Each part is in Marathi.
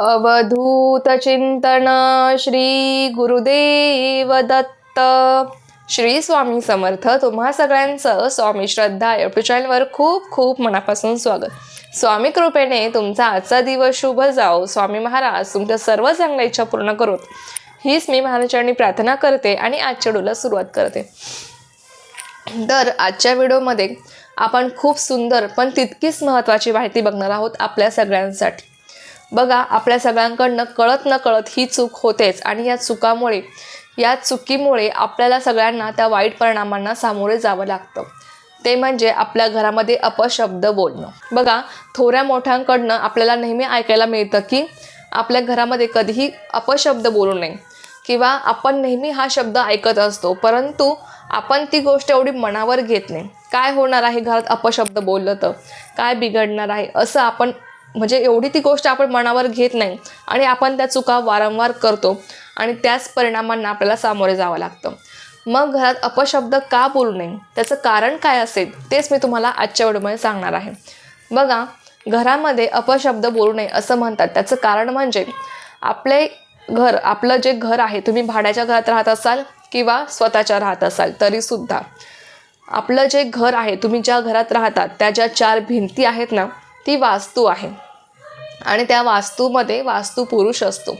अवधूत चिंतन श्री गुरुदेव दत्त. श्री स्वामी समर्थ तुम्हा सगळ्यांचं स्वामी श्रद्धा युट्यूब चॅनलवर खूप खूप मनापासून स्वागत. स्वामी कृपेने तुमचा आजचा दिवस शुभ जाओ. स्वामी महाराज तुमच्या सर्व चांगल्या इच्छा पूर्ण करोत. हीच मी महाराजांनी प्रार्थना करते आणि आजच्या डोला सुरुवात करते. तर आजच्या व्हिडिओमध्ये आपण खूप सुंदर पण तितकीच महत्त्वाची माहिती बघणार आहोत आपल्या सगळ्यांसाठी. बघा आपल्या सगळ्यांकडनं कळत न कळत ही चूक होतेच आणि या चुकामुळे या चुकीमुळे आपल्याला सगळ्यांना त्या वाईट परिणामांना सामोरे जावं लागतं. ते म्हणजे आपल्या घरामध्ये अपशब्द बोलणं. बघा थोड्या मोठ्यांकडनं आपल्याला नेहमी ऐकायला मिळतं की आपल्या घरामध्ये कधीही अपशब्द बोलू नये किंवा आपण नेहमी हा शब्द ऐकत असतो परंतु आपण ती गोष्ट एवढी मनावर घेत नाही. काय होणार आहे घरात अपशब्द बोललं तर? काय बिघडणार आहे? असं आपण म्हणजे एवढी ती गोष्ट आपण मनावर घेत नाही. आणि आपण त्या चुका वारंवार करतो. आणि त्याच परिणामांना आपल्याला सामोरे जावं लागतं. मग घरात अपशब्द का बोलू नये? त्याचं कारण काय असेल? तेच मी तुम्हाला आजच्या व्हिडिओमध्ये सांगणार आहे. बघा घरामध्ये अपशब्द बोलू नये असं म्हणतात. त्याचं कारण म्हणजे आपले घर आपलं जे घर आहे तुम्ही भाड्याच्या घरात राहत असाल किंवा स्वतःच्या राहत असाल तरीसुद्धा. आपलं जे घर आहे तुम्ही ज्या घरात राहतात त्या ज्या चार भिंती आहेत ना ती वास्तू आहे. आणि त्या वास्तूमध्ये वास्तुपुरुष असतो.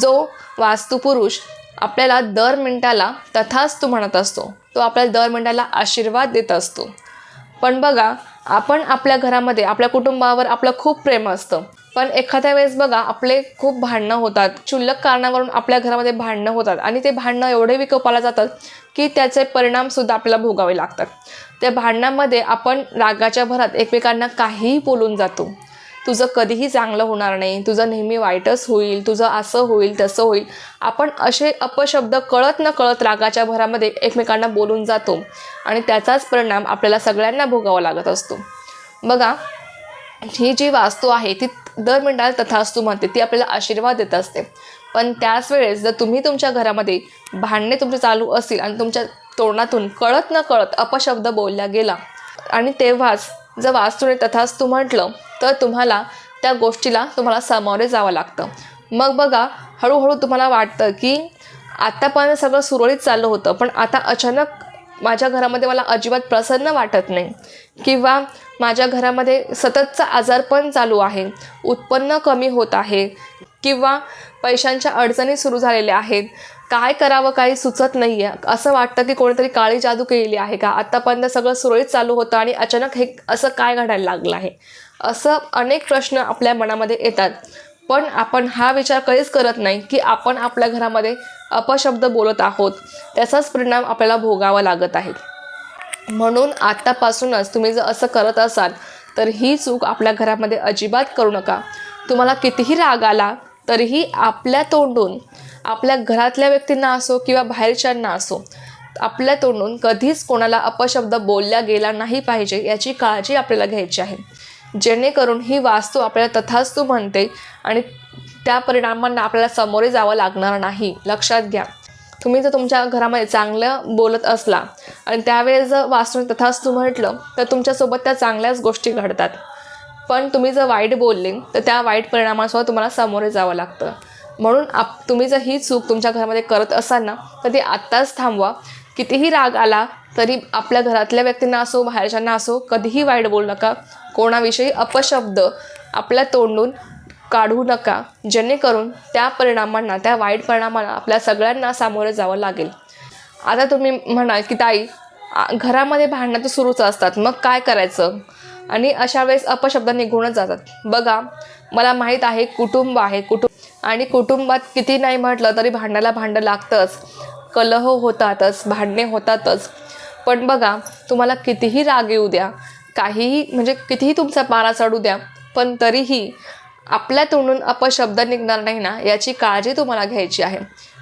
जो वास्तुपुरुष आपल्याला दर मिनटाला तथास्तू म्हणत असतो. तो आपल्याला दर मिनटाला आशीर्वाद देत असतो. पण बघा आपण आपल्या घरामध्ये आपल्या कुटुंबावर आपलं खूप प्रेम असतं. पण एखाद्या वेळेस बघा आपले खूप भांडणं होतात. क्षुल्लक कारणावरून आपल्या घरामध्ये भांडणं होतात. आणि ते भांडणं एवढे विकोपाला जातात की त्याचे परिणामसुद्धा आपल्याला भोगावे लागतात. त्या भांडणामध्ये आपण रागाच्या भरात एकमेकांना काहीही बोलून जातो. तुझं कधीही चांगलं होणार नाही तुझं नेहमी वाईटच होईल तुझं असं होईल तसं होईल. आपण असे अपशब्द कळत न कळत रागाच्या भरामध्ये एकमेकांना बोलून जातो आणि त्याचाच परिणाम आपल्याला सगळ्यांना भोगावा लागत असतो. बघा ही जी वास्तू आहे ती दर मिनिटाला तथास्तू म्हणते ती आपल्याला आशीर्वाद देत असते. पण त्याच वेळेस जर तुम्ही तुमच्या घरामध्ये भांडणे तुमचे चालू असतील आणि तुमच्या तोंडातून कळत न कळत अपशब्द बोलला गेला आणि तेव्हाच जर वास्तूने तथास्तू म्हटलं तर तुम्हाला त्या गोष्टीला तुम्हाला सामोरे जावं लागतं. मग बघा हळूहळू तुम्हाला वाटतं की आत्तापर्यंत सगळं सुरळीत चाललं होतं पण आता अचानक माझ्या घरामध्ये मला अजिबात प्रसन्न वाटत नाही. किंवा माझ्या घरामध्ये सततचा आजारपण चालू आहे उत्पन्न कमी होत आहे किंवा पैशांच्या अडचणी सुरू झालेल्या आहेत. काय करावं काही सुचत नाही आहे असं वाटतं की कोणीतरी काळी जादू केलेली आहे का? आत्तापर्यंत सगळं सुरळीत चालू होतं आणि अचानक हे असं काय घडायला लागलं आहे? असं अनेक प्रश्न आपल्या मनामध्ये येतात. पण आपण हा विचार कधीच करत नाही की आपण आपल्या घरामध्ये अपशब्द बोलत आहोत. त्याचाच परिणाम आपल्याला भोगावा लागत आहे. म्हणून आत्तापासूनच तुम्ही जर असं करत असाल तर ही चूक आपल्या घरामध्ये अजिबात करू नका. तुम्हाला कितीही राग आला तरीही आपल्या तोंडून आपल्या घरातल्या व्यक्तींना असो किंवा बाहेरच्यांना असो आपल्या तोंडून कधीच कोणाला अपशब्द बोलल्या गेला नाही पाहिजे याची काळजी आपल्याला घ्यायची आहे. जेणेकरून ही वास्तू आपल्याला तथास्तू म्हणते आणि त्या परिणामांना आपल्याला सामोरे जावं लागणार नाही. लक्षात घ्या. तुम्ही जर तुमच्या घरामध्ये चांगलं बोलत असला आणि त्यावेळेस जर वास्तूने तथास्तू म्हटलं तर तुमच्यासोबत त्या चांगल्याच गोष्टी घडतात. पण तुम्ही जर वाईट बोलले तर त्या वाईट परिणामासोबत तुम्हाला सामोरे जावं लागतं. म्हणून आप तुम्ही जर ही चूक तुमच्या घरामध्ये करत असाल ना तर ती आत्ताच थांबवा. कितीही राग आला तरी आपल्या घरातल्या व्यक्तींना असो बाहेरच्यांना असो कधीही वाईट बोलू नका. कोणाविषयी अपशब्द आपल्या तोंडून काढू नका. जेणेकरून त्या परिणामांना त्या वाईट परिणामांना आपल्या सगळ्यांना सामोरं जावं लागेल. आता तुम्ही म्हणाल की ताई घरामध्ये भांडणं तर सुरूच असतात. मग काय करायचं? आणि अशा वेळेस अपशब्द निघूनच जातात. बघा मला माहीत आहे कुटुंब आहे. कुटुंब आणि कुटुंबात किती नाही म्हटलं तरी भांडायला भांडं लागतंच. कलह होतातच भांडणे होतातच. पण बघा तुम्हाला कितीही राग येऊ द्या काहीही म्हणजे कितीही तुमचा पारा चढू द्या पण तरीही आपल्या तोंडून अपशब्द निघणार नाही ना याची काळजी तुम्हाला घ्यायची आहे.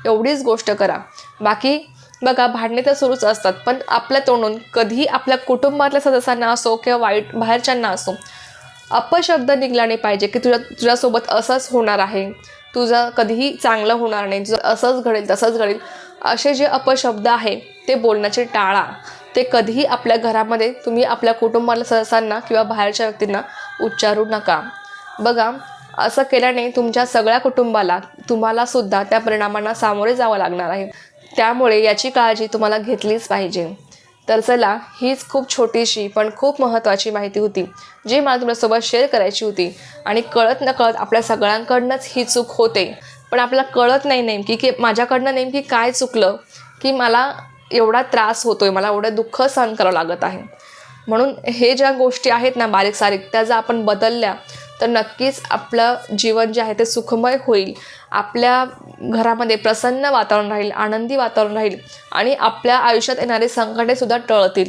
एवढीच गोष्ट करा. बाकी बघा भांडणे तर सुरूच असतात पण आपल्या तोंडून कधीही आपल्या कुटुंबातल्या सदस्यांना असो किंवा वाईट बाहेरच्यांना असो अपशब्द निघला नाही पाहिजे की तुझ्या तुझ्यासोबत असंच होणार आहे. तुझं कधीही चांगलं होणार नाही. तुझं असंच घडेल तसंच घडेल. असे जे अपशब्द आहे ते बोलण्याचे टाळा. ते कधीही आपल्या घरामध्ये तुम्ही आपल्या कुटुंबाला सदस्यांना किंवा बाहेरच्या व्यक्तींना उच्चारू नका. बघा असं केल्याने तुमच्या सगळ्या कुटुंबाला तुम्हाला सुद्धा त्या परिणामांना सामोरे जावं लागणार आहे. त्यामुळे याची काळजी तुम्हाला घेतलीच पाहिजे. तर चला हीच खूप छोटीशी पण खूप महत्त्वाची माहिती होती जी मला तुमच्यासोबत शेअर करायची होती. आणि कळत नकळत आपल्या सगळ्यांकडनंच ही चूक होते. पण आपल्याला कळत नाही नेमकी की माझ्याकडनं नेमकी काय चुकलं की मला एवढा त्रास होतोय मला एवढं दुःख सहन करावं लागत आहे. म्हणून हे ज्या गोष्टी आहेत ना बारीक सारीक त्या जर आपण बदलल्या तर नक्कीच आपलं जीवन जे आहे ते सुखमय होईल. आपल्या घरामध्ये प्रसन्न वातावरण राहील आनंदी वातावरण राहील आणि आपल्या आयुष्यात येणारे संकटे सुद्धा टळतील.